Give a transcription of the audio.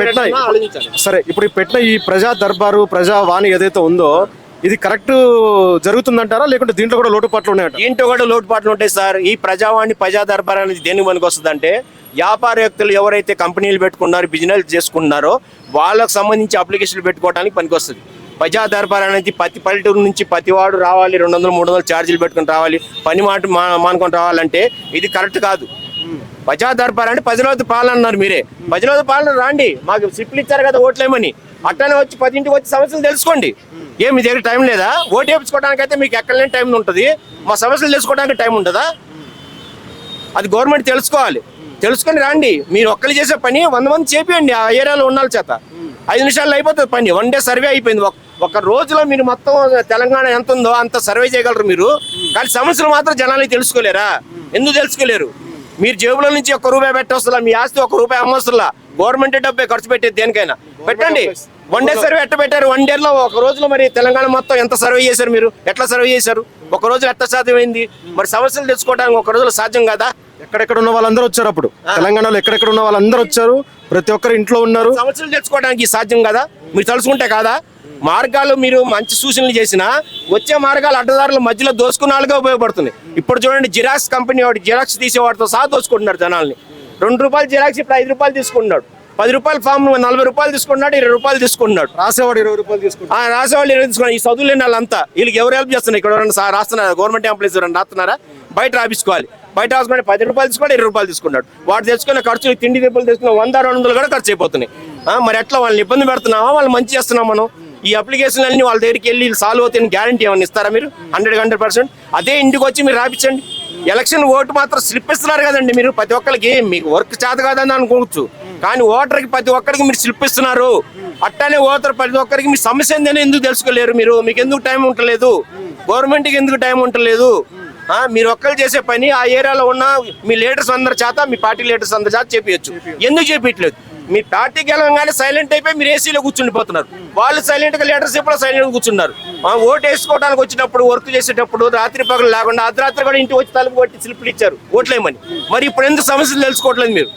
పెట్టిన సరే ఇప్పుడు పెట్టిన ఈ ప్రజా దర్బారు ప్రజా వాణి ఏదైతే ఉందో ఇది కరెక్ట్ జరుగుతుందంటారా? లేకుంటే దీంట్లో కూడా లోటుపాట్లు ఉన్నాయంట? దీంట్లో కూడా లోటుపాట్లు ఉంటాయి సార్. ఈ ప్రజావాణి ప్రజా దర్బార్ అనేది దేనికి పనికి వస్తుంది అంటే వ్యాపార వ్యక్తులు ఎవరైతే కంపెనీలు పెట్టుకున్నారో బిజినెస్ చేసుకుంటున్నారో వాళ్ళకు సంబంధించి అప్లికేషన్లు పెట్టుకోవడానికి పనికి వస్తుంది. ప్రజా దర్బార్ అనేది ప్రతి పల్లెటూరు నుంచి ప్రతి వాడు రావాలి రెండు వందలు మూడు వందలు ఛార్జీలు పెట్టుకుని రావాలి పని మాట మానుకొని రావాలంటే ఇది కరెక్ట్ కాదు. ప్రజా దర్బార్ అంటే ప్రజలవద్ద పాలన అన్నారు మీరే. ప్రజలవద్ద పాలన రాండి. మాకు సిప్లు ఇచ్చారు కదా ఓట్లేమని. అట్లనే వచ్చి పదింటికి వచ్చి సమస్యలు తెలుసుకోండి. ఏం మీ దగ్గర టైం లేదా? ఓటు వేపించుకోవడానికి అయితే మీకు ఎక్కడలేని టైం ఉంటుంది. మా సమస్యలు తెలుసుకోవడానికి టైం ఉంటుందా? అది గవర్నమెంట్ తెలుసుకోవాలి. తెలుసుకొని రండి. మీరు ఒక్కరు చేసే పని వంద మంది చేపియండి ఆ ఏరియాలో ఉండాలి చేత. ఐదు నిమిషాల్లో అయిపోతుంది పని. వన్ డే సర్వే అయిపోయింది. ఒక- ఒక రోజులో మీరు మొత్తం తెలంగాణ ఎంత ఉందో అంత సర్వే చేయగలరు మీరు. కానీ సమస్యలు మాత్రం జనాలకి తెలుసుకోలేరా? ఎందుకు తెలుసుకోలేరు? మీరు జేబులో నుంచి ఒక్క రూపాయి పెట్టవస్తుందా మీ ఆస్తి ఒక రూపాయి అమ్మవస్తుందా గవర్నమెంట్ డబ్బే ఖర్చు పెట్టేది దేనికైనా? పెట్టండి. వన్ డే సర్వే ఎట్ట పెట్టారు? వన్ డే లో ఒక రోజులో మరి తెలంగాణ మొత్తం ఎంత సర్వే చేశారు మీరు? ఎట్లా సర్వే చేశారు? ఒక రోజు ఎట్లా సాధ్యమైంది? మరి సమస్యలు తెచ్చుకోవడానికి ఒక రోజులో సాధ్యం కదా? ఎక్కడెక్కడ ఉన్న వాళ్ళందరూ వచ్చారు అప్పుడు. తెలంగాణలో ఎక్కడెక్కడ ఉన్న వాళ్ళందరూ వచ్చారు. ప్రతి ఒక్కరు ఇంట్లో ఉన్నారు. సమస్యలు తెచ్చుకోవడానికి సాధ్యం కదా? మీరు తలుచుకుంటే కాదా? మార్గాలు మీరు మంచి సూచనలు చేసినా వచ్చే మార్గాలు అడ్డదారుల మధ్యలో దోసుకున్న వాళ్ళకే ఉపయోగపడుతుంది. ఇప్పుడు చూడండి జిరాక్స్ కంపెనీ వాడు జిరాక్స్ తీసేవాడితో సహా దోసుకుంటున్నారు జనాల్ని. రెండు రూపాయలు జిరాక్స్ ఇప్పుడు ఐదు రూపాయలు తీసుకుంటున్నాడు. పది రూపాయల ఫామ్ నలభై రూపాయలు తీసుకున్నాడు ఇరవై రూపాయలు తీసుకుంటున్నాడు. రాసేవాడు ఇరవై రూపాయలు తీసుకుంటారు ఆ రాసేవాళ్ళు ఇరవై తీసుకున్నారు. ఈ చదువు లేని వాళ్ళంతా వీళ్ళకి ఎవరు హెల్ప్ చేస్తున్నారు? ఇక్కడ ఎవరైనా రాస్తున్నారా గవర్నమెంట్ ఎంప్లాయీస్ ఎవరైనా రాస్తున్నారా? బయట రాపించుకోవాలి బయట రాసుకుంటే పది రూపాయలు తీసుకున్నాడు ఇరవై రూపాయలు తీసుకున్నాడు వాడు తెచ్చుకున్న ఖర్చు తిండి దెబ్బలు తెచ్చుకున్న వంద రెండు వందలు కూడా ఖర్చు అయిపోతున్నాయి. మరి ఎట్లా వాళ్ళని ఇబ్బంది పెడుతున్నామా వాళ్ళు మంచి చేస్తున్నాం మనం? ఈ అప్లికేషన్ అన్ని వాళ్ళ దగ్గరికి వెళ్ళి సాల్వ్ అవుతాయని గ్యారంటీ ఏమైనా ఇస్తారా మీరు? హండ్రెడ్ హండ్రెడ్ పర్సెంట్ అదే ఇంటికి వచ్చి మీరు రాపించండి ఎలక్షన్ ఓటు మాత్రం స్లిప్ ఇస్తున్నారు కదండి మీరు. ప్రతి ఒక్కరికి మీకు వర్క్ చేత కాదని అనుకోవచ్చు. కానీ ఓటర్కి ప్రతి ఒక్కరికి మీరు స్లిప్ ఇస్తున్నారు అట్టానే ఓటర్ ప్రతి ఒక్కరికి మీ సమస్య ఏందని ఎందుకు తెలుసుకోలేరు మీరు? మీకు ఎందుకు టైం ఉండలేదు? గవర్నమెంట్కి ఎందుకు టైం ఉండలేదు? మీరు ఒక్కరు చేసే పని ఆ ఏరియాలో ఉన్న మీ లీడర్స్ అందరి చేత మీ పార్టీ లీడర్స్ అందరి చేత చేపించచ్చు ఎందుకు చెప్పట్లేదు మీ పార్టీ గెలవగానే సైలెంట్ అయిపోయి మీరు ఏసీలో కూర్చుండిపోతున్నారు. వాళ్ళు సైలెంట్గా లీడర్స్ ఎప్పుడో సైలెంట్ కూర్చున్నారు. మనం ఓటు వేసుకోవడానికి వచ్చినప్పుడు వర్క్ చేసేటప్పుడు రాత్రి పగలు లేకుండా అర్ధరాత్రి కూడా ఇంటి వచ్చి తలుపు కొట్టి స్లిప్లు ఇచ్చారు. ఓట్లేమని. మరి ఇప్పుడు ఎందుకు సమస్యలు తెలుసుకోవట్లేదు మీరు?